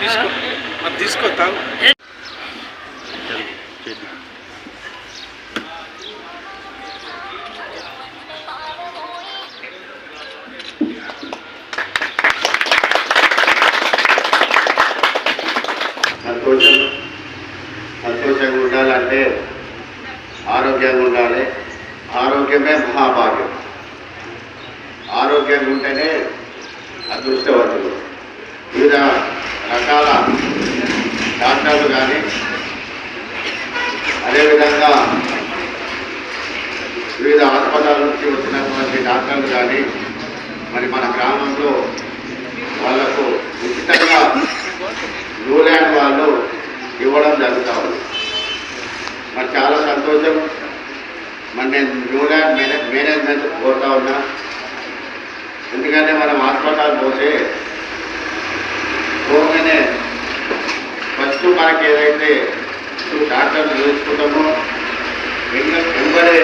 తీసుకో అది తీసుకో తాగు సంతోషం సంతోషంగా ఉండాలంటే ఆరోగ్యంగా ఉండాలి ఆరోగ్యమే మహాభాగ్యం ఉంటేనే అదృష్టవంతులు వివిధ రకాల డాక్టర్లు కానీ అదేవిధంగా వివిధ హాస్పిటల్ నుంచి వచ్చినటువంటి డాక్టర్లు కానీ మరి మన గ్రామంలో వాళ్ళకు ఉచితంగా న్యూల్యాండ్ వాళ్ళు ఇవ్వడం జరుగుతూ ఉంది. మరి చాలా సంతోషం. మరి నేను న్యూల్యాండ్ మేనే మేనేజ్మెంట్ కోరుతా ఉన్నా. ఎందుకంటే మనం హాస్పిటల్ పోతే పోగానే ఫస్ట్ మనకి ఏదైతే డాక్టర్లు చూసుకుంటామో ఇంకా వెంబడే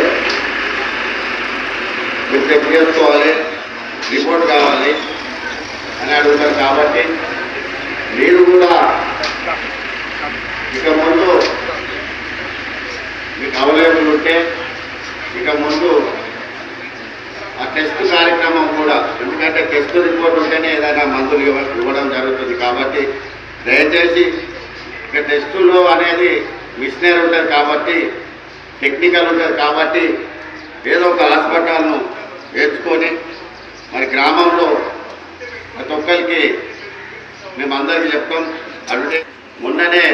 మీరు చెక్ చేసుకోవాలి రిపోర్ట్ కావాలి అని అడుగుతారు కాబట్టి మీరు కూడా ఇక ముందు మీకు అవైలబుల్ ఉంటే ఇక ముందు టెస్ట్ కార్యక్రమం కూడా. ఎందుకంటే టెస్ట్ రిపోర్ట్ ఉంటేనే ఏదైనా మందులు ఇవ్వడం జరుగుతుంది. కాబట్టి దయచేసి ఇక టెస్టులో అనేది మిషనరీ ఉంటుంది కాబట్టి టెక్నికల్ ఉంటుంది కాబట్టి ఏదో ఒక హాస్పిటల్ను వేర్చుకొని మరి గ్రామంలో ప్రతి ఒక్కరికి మేము అందరికీ చెప్తాం. అడిగితే మొన్ననే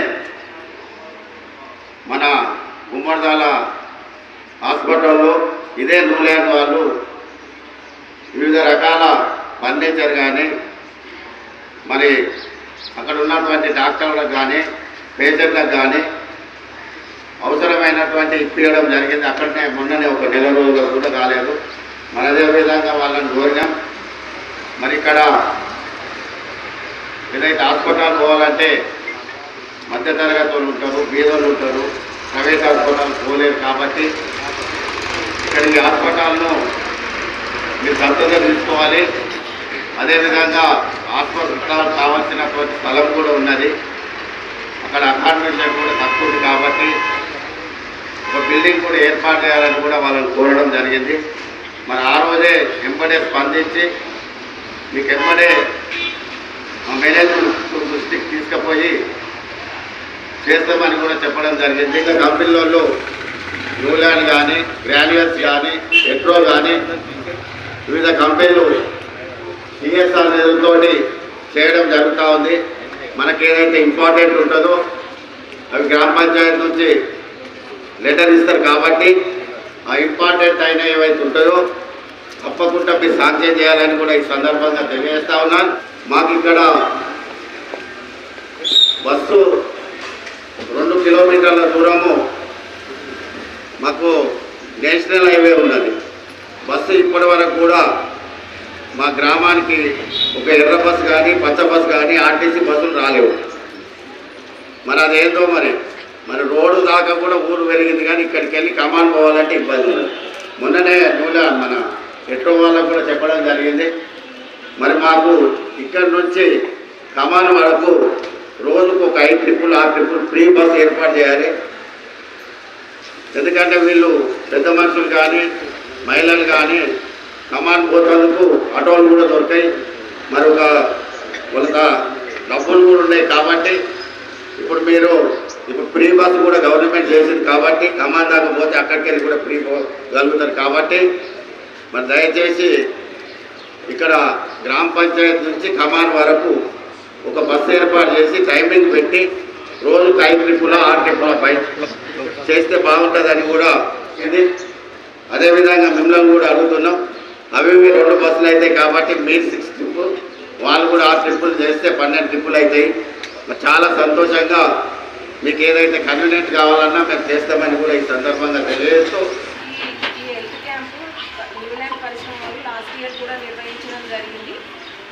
మన గుమ్మడిదాల హాస్పిటల్లో ఇదే నూలేని వాళ్ళు వివిధ రకాల ఫర్నిచర్ కానీ మరి అక్కడ ఉన్నటువంటి డాక్టర్లకు కానీ పేషెంట్లకు కానీ అవసరమైనటువంటి ఇప్పించడం జరిగింది. అక్కడనే మొన్ననే ఒక నెల రోజులు కూడా కాలేదు. మనదే అదే విధంగా వాళ్ళని కోరినాం. మరి ఇక్కడ ఏదైతే హాస్పిటల్ పోవాలంటే మధ్యతరగతి వాళ్ళు ఉంటారు బీదోళ్ళు ఉంటారు ప్రైవేట్ హాస్పిటల్ పోలేరు కాబట్టి ఇక్కడ ఈ హాస్పిటల్ను మీరు సంతోషం తీసుకోవాలి. అదేవిధంగా హాస్పిటల్ కావాల్సినటువంటి స్థలం కూడా ఉన్నది. అక్కడ అకామిడేషన్ కూడా తక్కువ ఉంది కాబట్టి ఒక బిల్డింగ్ కూడా ఏర్పాటు చేయాలని కూడా వాళ్ళని కోరడం జరిగింది. మరి ఆ రోజే ఎంబడే స్పందించి మీకు ఎంబడే మా మేనేజ్మెంట్ దృష్టికి తీసుకుపోయి చేస్తామని కూడా చెప్పడం జరిగింది. ఇంకా కంపెనీలలో న్యూలాండ్ కానీ గ్రాన్యుయల్స్ కానీ పెట్రోల్ కానీ వివిధ కంపెనీలు సిఎస్ఆర్ నిధులతో చేయడం జరుగుతూ ఉంది. మనకి ఏదైతే ఇంపార్టెంట్ ఉంటుందో అవి గ్రామ పంచాయతీ నుంచి లెటర్ ఇస్తారు కాబట్టి ఆ ఇంపార్టెంట్ అయిన ఏవైతే ఉంటుందో తప్పకుండా మీరు సాంక్షన్ చేయాలని కూడా ఈ సందర్భంగా తెలియజేస్తా ఉన్నాను మాకు ఇక్కడ బస్సు రెండు కిలోమీటర్ల దూరము మాకు నేషనల్ హైవే ఉన్నది. ఇప్పటి వరకు కూడా మా గ్రామానికి ఒక ఎర్ర బస్సు కానీ పచ్చ బస్సు కానీ ఆర్టీసీ బస్సులు రాలేవు. మరి అదేందో మరి? మరి రోడ్డు దాకా కూడా ఊరు పెరిగింది కానీ ఇక్కడికి వెళ్ళి కమాన్ పోవాలంటే ఇబ్బంది. మొన్ననే నూనె మన పెట్రోల్ వాళ్ళకు కూడా చెప్పడం జరిగింది. మరి మాకు ఇక్కడి నుంచి కమాన్ వరకు రోజుకు ఒక ఐదు ట్రిప్పులు ఆరు ట్రిప్పులు ఫ్రీ బస్సు ఏర్పాటు చేయాలి. ఎందుకంటే వీళ్ళు పెద్ద మనుషులు కానీ మహిళలు కానీ కమాన్ పోతందుకు ఆటోలు కూడా దొరికాయి. మరొక కొంత డబ్బులు కూడా ఉన్నాయి కాబట్టి ఇప్పుడు మీరు ఇప్పుడు ఫ్రీ బస్సు కూడా గవర్నమెంట్ చేసింది కాబట్టి కమాన్ దాకా పోతే అక్కడికి వెళ్ళి కూడా ఫ్రీ పోగలుగుతారు కాబట్టి మరి దయచేసి ఇక్కడ గ్రామ పంచాయతీ నుంచి కమాన్ వరకు ఒక బస్సు ఏర్పాటు చేసి టైమింగ్ పెట్టి రోజుకు ఐదు ట్రిప్పుల ఆరు ట్రిప్పుల బయట చేస్తే బాగుంటుందని కూడా ఇది. అదేవిధంగా మిమ్మల్ని కూడా అడుగుతున్నాం. అవి రెండు బస్సులు అవుతాయి కాబట్టి మీరు సిక్స్ ట్రిప్ వాళ్ళు కూడా ఆ ట్రిప్పులు చేస్తే పన్నెండు ట్రిప్పులు అవుతాయి చాలా సంతోషంగా మీకు ఏదైతే కన్వీనియంట్ కావాలన్నా మేము చేస్తామని కూడా ఈ సందర్భంగా తెలియజేస్తూ ఈ పరిశ్రమ ఇయర్ కూడా నిర్వహించడం జరిగింది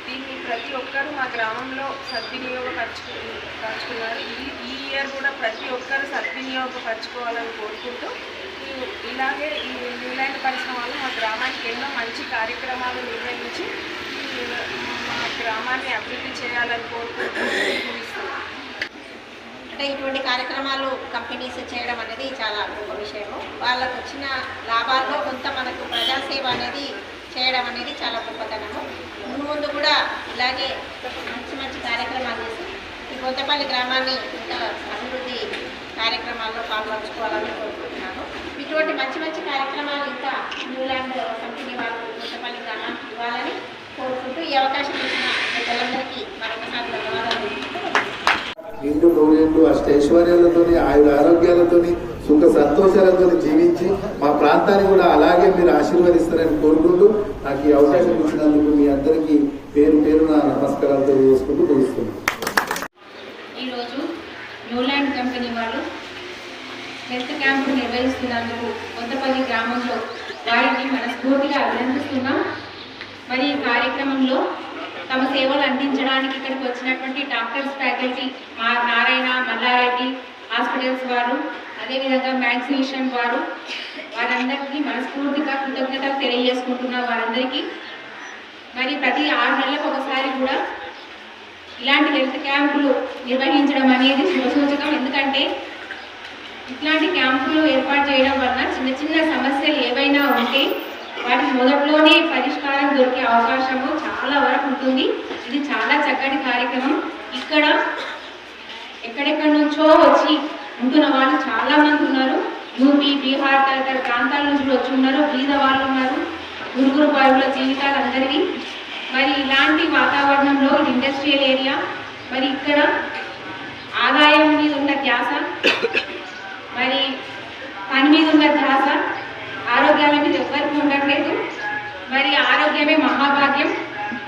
దీన్ని ప్రతి ఒక్కరూ మా గ్రామంలో సద్వినియోగపరచుకు పరచుకున్నారు ఈ ఈ ఇయర్ కూడా ప్రతి ఒక్కరు సద్వినియోగపరచుకోవాలని కోరుకుంటూ ఇలాగే ఈ న్యూలాండ్ పరిశ్రమ వాళ్ళు మా గ్రామానికి ఎన్నో మంచి కార్యక్రమాలు నిర్వహించి మా గ్రామాన్ని అభివృద్ధి చేయాలని కోరుకుంటూ అంటే ఇటువంటి కార్యక్రమాలు కంపెనీస్ చేయడం అనేది చాలా గొప్ప విషయము. వాళ్ళకు వచ్చిన లాభాల్లో కొంత మనకు ప్రజాసేవ అనేది చేయడం అనేది చాలా గొప్పతనము. ముందు ముందు కూడా ఇలాగే మంచి మంచి కార్యక్రమాలు చేసి ఈ కొత్తపల్లి గ్రామాన్ని ఇంకా అభివృద్ధి కార్యక్రమాల్లో పాల్పంచుకోవాలని కోరుకుంటున్నాను ఇటువంటి మంచి మంచి కార్యక్రమాలు ఇంకా న్యూలాండ్ కంపెనీ వాళ్ళు కొత్తపల్లి గ్రామానికి ఇవ్వాలని కోరుకుంటూ ఈ అవకాశం ఇచ్చిన ప్రజలందరికీ మరొకసారి ధన్యవాదాలు. నిండు నూరేళ్ళు అష్టైశ్వర్యాలతోని ఆయుర ఆరోగ్యాలతోని సుఖ సంతోషాలతో జీవించి మా ప్రాంతాన్ని కూడా అలాగే మీరు ఆశీర్వదిస్తారని కోరుకుంటూ నాకు ఈ అవకాశం ఇచ్చినందుకు మీ అందరికీ పేరు పేరున నమస్కారాలు తెలియజేసుకుంటూ ముగిస్తున్నాను. ఈరోజు న్యూలాండ్ కంపెనీ వాళ్ళు హెల్త్ క్యాంపు నిర్వహిస్తున్నందుకు కొత్తపల్లి గ్రామంలో వారిని మనస్ఫూర్తిగా అభినందిస్తున్నాం. మరి ఈ కార్యక్రమంలో తమ సేవలు అందించడానికి ఇక్కడికి వచ్చినటువంటి డాక్టర్స్ ఫ్యాకల్టీ మా నారాయణ మల్లారెడ్డి హాస్పిటల్స్ వారు అదేవిధంగా మ్యాక్సినేషన్ వారు వారందరికీ మనస్ఫూర్తిగా కృతజ్ఞతలు తెలియజేసుకుంటున్నాం వారందరికీ. మరి ప్రతి ఆరు నెలలకు ఒకసారి కూడా ఇలాంటి హెల్త్ క్యాంపులు నిర్వహించడం అనేది శుభసూచకం. ఎందుకంటే ఇట్లాంటి క్యాంపులు ఏర్పాటు చేయడం వలన చిన్న చిన్న సమస్యలు ఏవైనా ఉంటే వాటికి మొదట్లోనే పరిష్కారం దొరికే అవకాశము చాలా వరకు ఉంటుంది. ఇది చాలా చక్కటి కార్యక్రమం. ఇక్కడ ఎక్కడెక్కడి నుంచో వచ్చి ఉంటున్న వాళ్ళు చాలామంది ఉన్నారు. యూపీ బీహార్ తదితర ప్రాంతాల నుంచి వచ్చి ఉన్నారు. బీద వాళ్ళు ఉన్నారు. గురుగురు బారుల జీవితాలు అందరివి. మరి ఇలాంటి వాతావరణంలో ఇండస్ట్రియల్ ఏరియా మరి ఇక్కడ ఆదాయం మీద ఉన్న ధ్యాస మరి పని మీద ఉన్న ధ్యాస ఆరోగ్యాల మీద ఎవరికి ఉండట్లేదు. మరి ఆరోగ్యమే మహాభాగ్యం.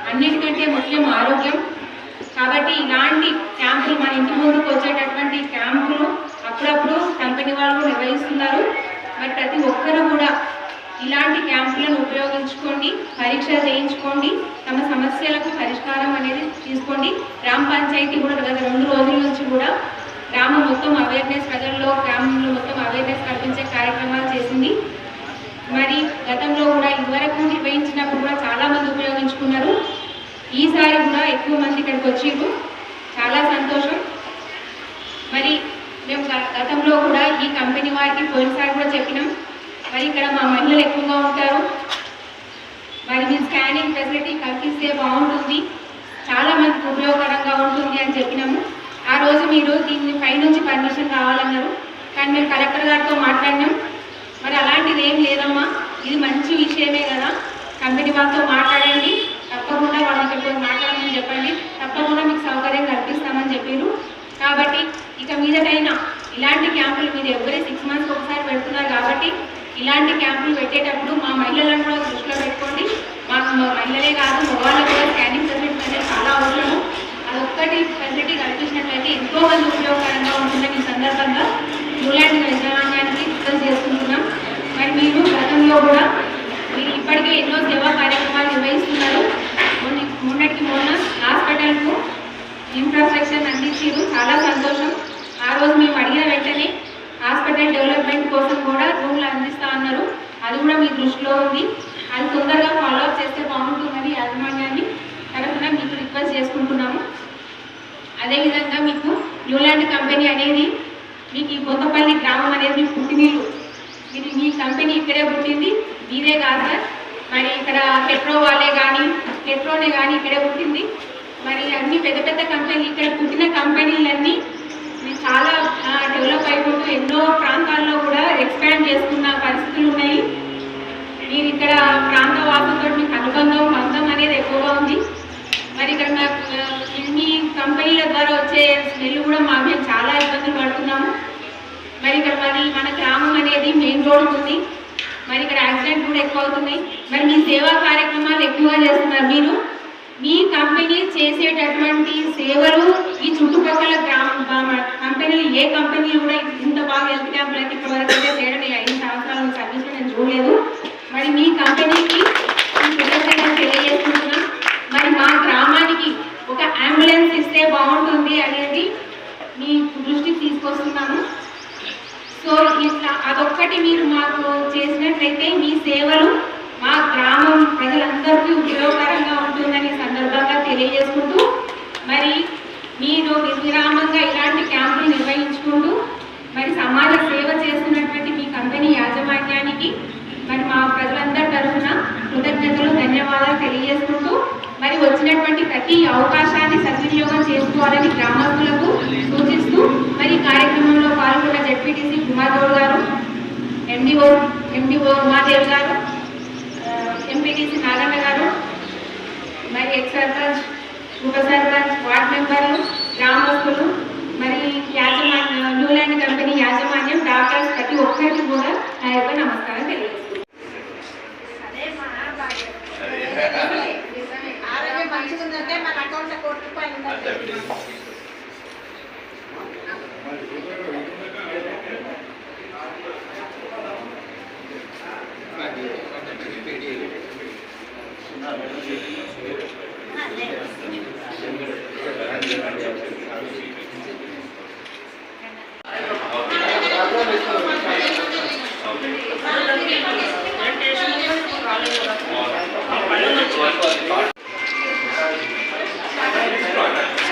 అన్నిటికంటే ముఖ్యం ఆరోగ్యం. కాబట్టి ఇలాంటి క్యాంపులు మన ఇంటి ముందుకు వచ్చేటటువంటి క్యాంపులు అప్పుడప్పుడు కంపెనీ వాళ్ళు నిర్వహిస్తున్నారు. మరి ప్రతి ఒక్కరు కూడా ఇలాంటి క్యాంపులను ఉపయోగించుకోండి పరీక్ష చేయించుకోండి తమ సమస్యలకు పరిష్కారం అనేది తీసుకోండి. గ్రామ పంచాయతీ కూడా గత రెండు రోజుల నుంచి కూడా గ్రామం మొత్తం అవేర్నెస్ ప్రజల్లో గ్రామంలో మొత్తం అవేర్నెస్ కల్పించే కార్యక్రమాలు చేసింది మరి గతంలో కూడా ఇదివరకు నిర్వహించినప్పుడు కూడా చాలా మంది ఉపయోగించుకున్నారు ఈసారి కూడా ఎక్కువ మంది ఇక్కడికి వచ్చిండు చాలా సంతోషం. మరి మేము గతంలో కూడా ఈ కంపెనీ వారికి పోయినసారి కూడా చెప్పినాం. మరి ఇక్కడ మా మహిళలు ఎక్కువగా ఉంటారు. మరి మీ స్కానింగ్ ఫెసిలిటీ కల్పిస్తే బాగుంటుంది. చాలా మందికి ఉపయోగకరంగా ఉంటుంది అని చెప్పినాము. ఆ రోజు మీరు దీన్ని పైనుంచి పర్మిషన్ కావాలన్నారు కానీ మేము కలెక్టర్ గారితో మాట్లాడినాం. మరి అలాంటిది ఏం లేదమ్మా. ఇది మంచి విషయమే కదా. కంపెనీ వాళ్ళతో మాట్లాడండి. తప్పకుండా వాళ్ళు ఇక్కడికి మాట్లాడాలి మాట్లాడమని చెప్పండి. తప్పకుండా మీకు సౌకర్యం కల్పిస్తామని చెప్పారు. కాబట్టి ఇక మీదటైనా ఇలాంటి క్యాంపులు మీరు ఎవరే సిక్స్ మంత్స్ ఒకసారి పెడుతున్నారు కాబట్టి ఇలాంటి క్యాంపులు పెట్టేటప్పుడు మా మహిళలను కూడా దృష్టిలో పెట్టుకోండి. మాకు మా మహిళలే కాదు మగవాళ్ళకు కూడా స్కానింగ్ ఫెసిలిటీ అనేది చాలా అవసరము. అదొక్కటి ఫెసిలిటీ కల్పించినట్లయితే ఎంతో మంది ఉపయోగకరంగా ఉంటుందని ఈ సందర్భంగా. న్యూలాండ్ యజమాన్యానికి రిక్వెస్ట్ చేసుకుంటున్నాం మరి మీరు గతంలో కూడా మీరు ఇప్పటికే ఎన్నో సేవా కార్యక్రమాలు నిర్వహిస్తున్నారు. మొన్నటికి మొన్న హాస్పిటల్కు ఇన్ఫ్రాస్ట్రక్చర్ అందించారు చాలా సంతోషం. ఆ రోజు మేము అడిగిన వెంటనే హాస్పిటల్ డెవలప్మెంట్ కోసం కూడా రూమ్లు అందిస్తా అన్నారు. అది కూడా మీ దృష్టిలో ఉంది. అది తొందరగా ఫాలో అప్ చేస్తే బాగుంటుందని యాజమాన్యాన్ని తరఫున మీకు రిక్వెస్ట్ చేసుకుంటున్నాము. అదేవిధంగా మీకు న్యూలాండ్ కంపెనీ అనేది మీకు ఈ కొత్తపల్లి గ్రామం అనేది మీ పుట్టినీళ్ళు ఇది మీ కంపెనీ ఇక్కడే పుట్టింది మీరే కాదు సార్. మరి ఇక్కడ పెట్రో వాళ్ళే కానీ పెట్రోనే కానీ ఇక్కడే పుట్టింది. మరి అన్ని పెద్ద పెద్ద కంపెనీలు ఇక్కడ పుట్టిన కంపెనీలన్నీ చాలా డెవలప్ అయిపోతూ ఎన్నో ప్రాంతాల్లో కూడా ఎక్స్పాండ్ చేసుకున్న పరిస్థితులు ఉన్నాయి. మీరు ఇక్కడ ప్రాంత వాసులతో మీకు అనుబంధం బంధం అనేది ఎక్కువగా ఉంది. మరి ఇక్కడ నాకు ఇన్ని కంపెనీల ద్వారా వచ్చే స్మెల్ కూడా మా మేము చాలా ఇబ్బందులు పడుతున్నాము. మరి ఇక్కడ మరి మన గ్రామం అనేది మెయిన్ రోడ్ ఉంది. మరి ఇక్కడ యాక్సిడెంట్ కూడా ఎక్కువ అవుతున్నాయి. మరి మీ సేవా కార్యక్రమాలు ఎక్కువగా చేస్తున్నారు మీరు. మీ కంపెనీ చేసేటటువంటి సేవలు ఈ చుట్టుపక్కల గ్రామ కంపెనీలు ఏ కంపెనీలు కూడా ఇంత బాగా హెల్త్ క్యాంపులైతే ఇప్పటివరకు అయితే చేయడం ఐదు సంవత్సరాల సర్వీస్ నేను చూడలేదు. మరి మీ కంపెనీకి తెలియజేసుకుంటున్నాం. మరి మా గ్రామానికి ఒక అంబులెన్స్ ఇస్తే బాగుంటుంది అనేది మీ దృష్టికి తీసుకొస్తున్నాము సో ఇట్లా అదొక్కటి మీరు మాకు చేసినట్లయితే మీ సేవలు అందరికీ ఉపయోగకరంగా ఉంటుందని సందర్భంగా తెలియజేసుకుంటూ మరి మీరు విరామంగా ఇలాంటి క్యాంపులు నిర్వహించుకుంటూ మరి సమాజ సేవ చేస్తున్నటువంటి మీ కంపెనీ యాజమాన్యానికి మరి మా ప్రజలందరి తరఫున కృతజ్ఞతలు ధన్యవాదాలు తెలియజేసుకుంటూ మరి వచ్చినటువంటి ప్రతి అవకాశాన్ని సద్వినియోగం చేసుకోవాలని గ్రామస్తులకు సూచిస్తూ మరి కార్యక్రమంలో పాల్గొన్న జడ్పీటీసీ కుమార్ గౌడ్ గారు ఎండిఓ ఎండిఓ ఉమాదేవి గారు ఎంపీటీసీ ఎక్స్ సర్పంచ్ ఉప సర్పంచ్ వార్డ్ మెంబర్లు గ్రామస్తులు మరి యాజమాన్యం న్యూలాండ్ కంపెనీ యాజమాన్యం డాక్టర్స్ ప్రతి ఒక్కరికి కూడా నా యొక్క నమస్కారం తెలియజేస్తున్నాను ఆరోగ్యం మంచిగా ఉందంటే మన అకౌంట్లో కోటి రూపాయలు ఉందంటే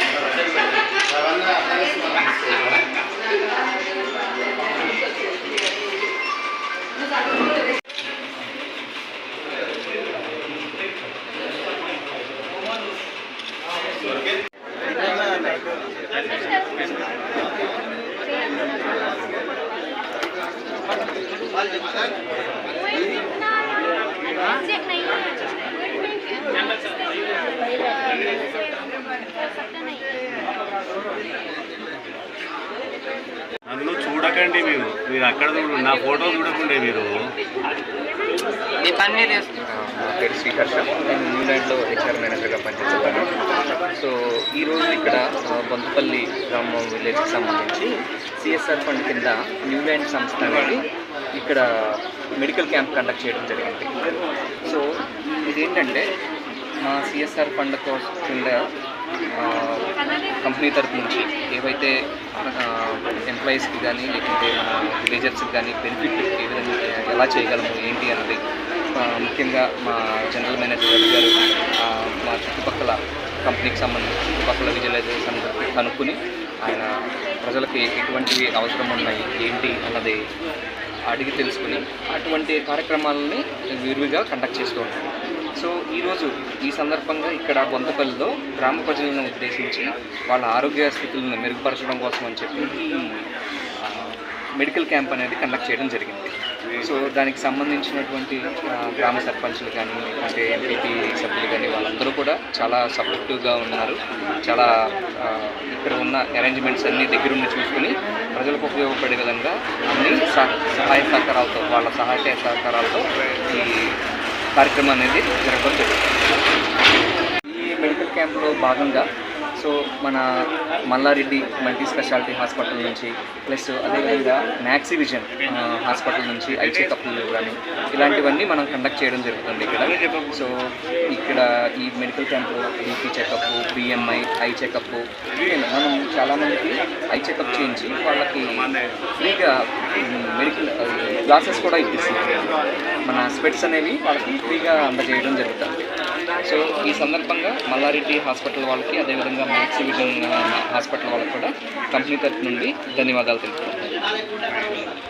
మీరు అక్కడ చూడు నా ఫోటో చూడకుండే మీరు. నా పేరు శ్రీహర్ష నేను న్యూలాండ్లో హెచ్ఆర్ మేనేజర్గా పనిచేస్తాను సో ఈరోజు ఇక్కడ బొంతపల్లి గ్రామం విలేజ్కి సంబంధించి సిఎస్ఆర్ ఫండ్ కింద న్యూలాండ్ సంస్థ అనేది ఇక్కడ మెడికల్ క్యాంప్ కండక్ట్ చేయడం జరిగింది. సో ఇదేంటంటే మా సిఎస్ఆర్ ఫండ్ కోసం కింద కంపెనీ తరపు నుంచి ఏవైతే ఎంప్లాయీస్కి కానీ లేకుంటే మన విలేజర్స్కి కానీ బెనిఫిట్ ఏ విధంగా ఎలా చేయగలము ఏంటి అన్నది ముఖ్యంగా మా జనరల్ మేనేజర్ రవి గారు మా చుట్టుపక్కల కంపెనీకి సంబంధించి చుట్టుపక్కల విజువలైజర్స్ అందరికీ కనుక్కొని ఆయన ప్రజలకి ఎటువంటివి అవసరం ఉన్నాయి ఏంటి అన్నది అడిగి తెలుసుకుని అటువంటి కార్యక్రమాలని విరివిగా కండక్ట్ చేస్తూ ఉంటాం సో ఈరోజు ఈ సందర్భంగా ఇక్కడ బొంతపల్లిలో గ్రామ ప్రజలను ఉద్దేశించి వాళ్ళ ఆరోగ్య స్థితులను మెరుగుపరచడం కోసం అని చెప్పి మెడికల్ క్యాంప్ అనేది కండక్ట్ చేయడం జరిగింది. సో దానికి సంబంధించినటువంటి గ్రామ సర్పంచులు కానీ అంటే ఎంపీపీ సభ్యులు కానీ వాళ్ళందరూ కూడా చాలా సపోర్టివ్గా ఉన్నారు. చాలా ఇక్కడ ఉన్న అరేంజ్మెంట్స్ అన్ని దగ్గరుండి చూసుకుని ప్రజలకు ఉపయోగపడే విధంగా అన్ని సహ- సహాయ సహకారాలతో వాళ్ళ సహాయ సహకారాలతో ఈ కార్యక్రమం అనేది జరగడం జరుగుతుంది. ఈ మెడికల్ క్యాంప్లో భాగంగా సో మన మల్లారెడ్డి మల్టీ స్పెషాలిటీ హాస్పిటల్ నుంచి ప్లస్ అదేవిధంగా మ్యాక్సీ విజన్ హాస్పిటల్ నుంచి ఐ చెకప్లు కానీ ఇలాంటివన్నీ మనం కండక్ట్ చేయడం జరుగుతుంది ఇక్కడ. సో ఇక్కడ ఈ medical camp B P checkup B M I eye checkup మనం చాలామందికి ఐ చెకప్ చేయించి వాళ్ళకి ఫ్రీగా మెడికల్ గ్లాసెస్ కూడా ఇప్పిస్తుంది మన స్పెట్స్ అనేవి వాళ్ళకి ఫ్రీగా అందజేయడం జరుగుతుంది. సో ఈ సందర్భంగా మల్లారెడ్డి హాస్పిటల్ వాళ్ళకి అదేవిధంగా మ్యాక్స్ విజన్ హాస్పిటల్ వాళ్ళకి కూడా కంపెనీ తరఫు నుండి ధన్యవాదాలు తెలుపుతున్నాను